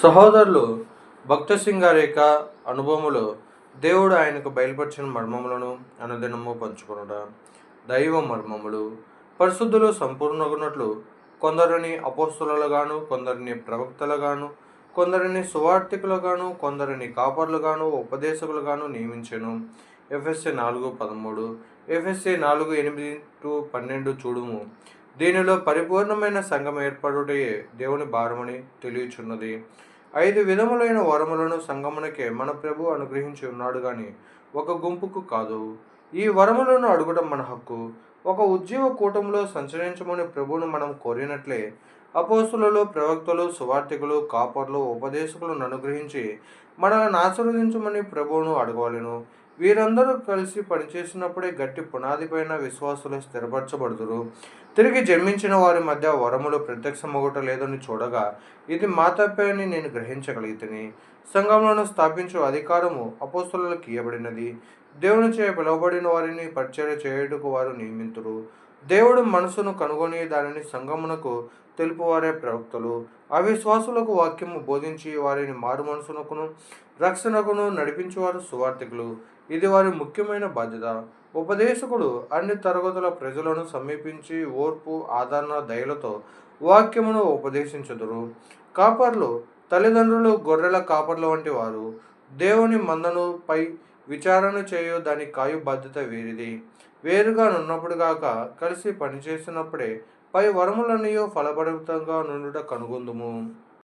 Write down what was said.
సహోదరులు భక్త సింగారేఖ అనుభవములో దేవుడు ఆయనకు బయలుపరిచిన మర్మములను అనుదినము పంచుకునుట దైవ మర్మములు పరిశుద్ధులు సంపూర్ణగున్నట్లు కొందరిని అపోస్తులుగాను కొందరిని ప్రవక్తలుగాను కొందరిని సువార్థికులుగాను కొందరిని కాపర్లుగాను ఉపదేశకులుగాను నియమించెను. ఎఫ్ఎస్సి నాలుగు పదమూడు ఎఫ్ఎస్సి నాలుగు ఎనిమిది టు పన్నెండు చూడుము. దీనిలో పరిపూర్ణమైన సంఘం ఏర్పడుటే దేవుని భారమని తెలియచున్నది. ఐదు విధములైన వరములను సంగమునకే మన ప్రభు అనుగ్రహించి ఉన్నాడు గాని ఒక గుంపుకు కాదు. ఈ వరములను అడగడం మన హక్కు. ఒక ఉద్యోగ కూటంలో సంచరించమని ప్రభువును మనం కోరినట్లే అపోస్తులలో ప్రవక్తలు సువార్థికులు కాపర్లు ఉపదేశకులను అనుగ్రహించి మనల్ని ఆశీర్వదించమని ప్రభువును అడగవలను. వీరందరూ కలిసి పనిచేసినప్పుడే గట్టి పునాదిపైన విశ్వాసులు స్థిరపరచబడుదురు. తిరిగి జన్మించిన వారి మధ్య వరములు ప్రత్యక్షమగుట లేదని చూడగా ఇది మా నేను గ్రహించగలిగితేని. సంఘంలోను స్థాపించు అధికారము అపోస్తులకు ఇవ్వబడినది దేవుని చే పిలువబడిన వారిని పరిచయం చేయుటకు వారు నియమితురు. దేవుడు మనసును కనుగొని దానిని సంగమునకు తెలుపువారే ప్రవక్తలు. అవిశ్వాసులకు వాక్యము బోధించి వారిని మారు మనసునకును రక్షణకును నడిపించేవారు సువార్థికులు. ఇది వారి ముఖ్యమైన బాధ్యత. ఉపదేశకుడు అన్ని తరగతుల ప్రజలను సమీపించి ఓర్పు ఆదరణ దయలతో వాక్యమును ఉపదేశించుదురు. కాపర్లు తల్లిదండ్రులు గొర్రెల కాపర్ల వంటి వారు. దేవుని మందను పై విచారణ చేయు దాని కాయు బాధ్యత వీరిది. వేరుగా నున్నప్పుడు కాక కలిసి పనిచేసినప్పుడే పై వరములనియో ఫలభరితంగా నుండుట కనుగొందుము.